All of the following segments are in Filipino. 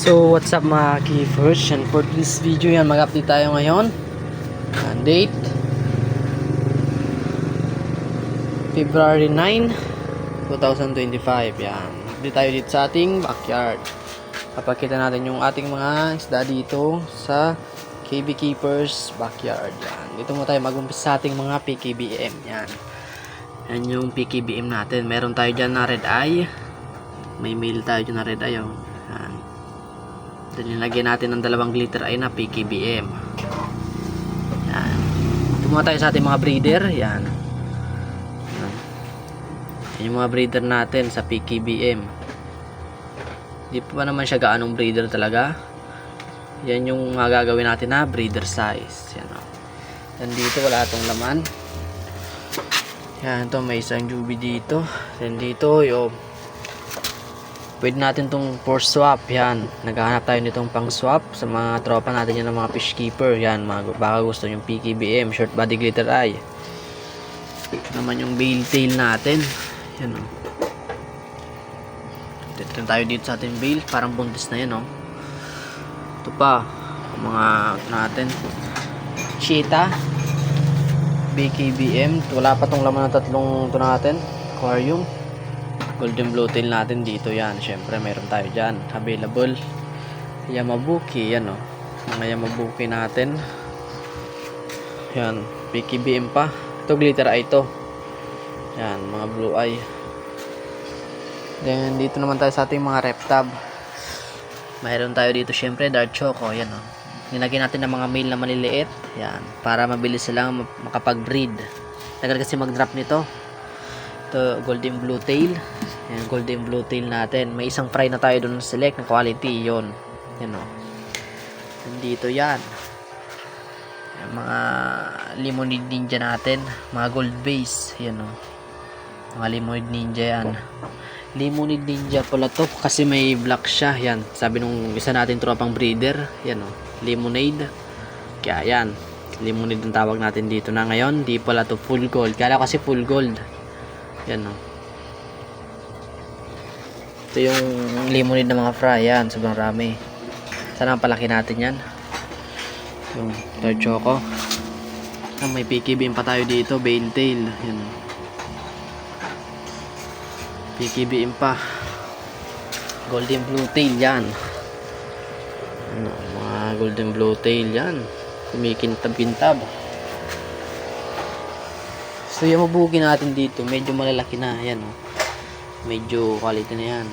So, what's up mga keepers? And for this video yan, mag-update tayo ngayon. Yan, date. February 9, 2025. Yan. Update tayo dito sa ating backyard. Papakita natin yung ating mga isda dito sa KB Keepers backyard. Yan. Dito mo tayo mag-umpisa sa ating mga PKBM. Yan. Yan yung PKBM natin. Meron tayo dyan na red eye. May male tayo dyan na red eye. Oh. Then nilagyan natin ng dalawang glitter eye na PKBM. Yan. Tumuha tayo sa ating mga breeder. Yan. Yan. Yung mga breeder natin sa PKBM. Di pa naman siya gaanong breeder talaga. Yan yung mga gagawin natin na breeder size. Yan o. Yan dito wala tong laman. Yan to may isang jubi dito. Then dito yung pwede natin tong for swap. Yan. Naghahanap tayo nitong pang swap sa mga tropa natin yan ng mga fish keeper. Yan. Mga, baka gusto yung PKBM. Short body glitter eye. Ito naman yung bail tail natin. Yan o. Dito tayo dito sa ating bail. Parang buntis na yan o. Ito pa. Mga natin. Cheetah. BKBM. Wala pa tong laman ng tatlong ito natin. Aquarium. Golden blue tail natin dito yan. Siyempre meron tayo dyan. Available. Yamabuki. Yan o. Mga Yamabuki natin. Yan. BKBM pa. Ito glitter eye to. Yan. Mga blue eye. Then dito naman tayo sa ating mga reptab. Mayroon tayo dito syempre dark choco. Yan o. Nilagyan natin ng mga male na maliliit. Yan. Para mabilis silang ma- makapag-breed. Tagal kasi mag-drop nito. Ito, golden blue tail. Yan, golden blue tail natin. May isang fry na tayo doon select na quality. yon Yan o. Nandito yan. Yan, mga limonid ninja natin. Mga gold base. Yan o. Mga limonid ninja yan. Limonid ninja pala to kasi may black siya. Yan. Sabi nung isa natin tropang breeder. Yan o. Lemonade. Kaya yan. Lemonade ang tawag natin dito na ngayon. Di pala to full gold. Kaya kasi full gold. Yan o. Ito yung lemonade ng mga fry. Yan. Sobrang rami. Sana palaki natin yan. Yung third choco. Ah, may PKB pa tayo dito. Bale tail. Yan o. PKBM pa. Golden blue tail yan. Ano, mga golden blue tail yan. Kumikintab-kintab. So yung mabugi natin dito, medyo malalaki na. Yan oh. Medyo quality na yan.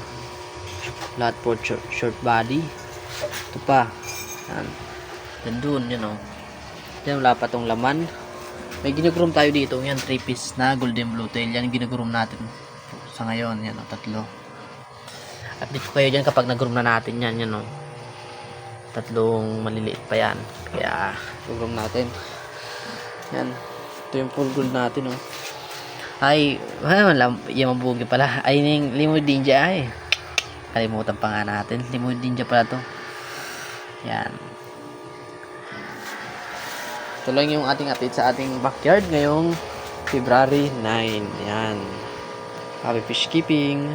Lahat po short, short body. Ito pa. Yan. Yan dun, yan oh. Yan wala pa tong laman. May ginugroom tayo dito. Yan, 3 piece na golden blue tail. Yan yung ginugroom natin sa ngayon. Yan, o, tatlo. Update ko kayo dyan kapag nag-groom na natin yan. Yan, o. Tatlong maliliit pa yan. Kaya, groom natin. Yan. Ito yung full gold natin, o. Ay, wala, yung mabugi pala. Ay, yung limod ninja, ay. Kalimutan pa nga natin. Limod ninja pala to. Yan. Ito lang yung ating update sa ating backyard ngayong February 9. Yan. Happy fish keeping.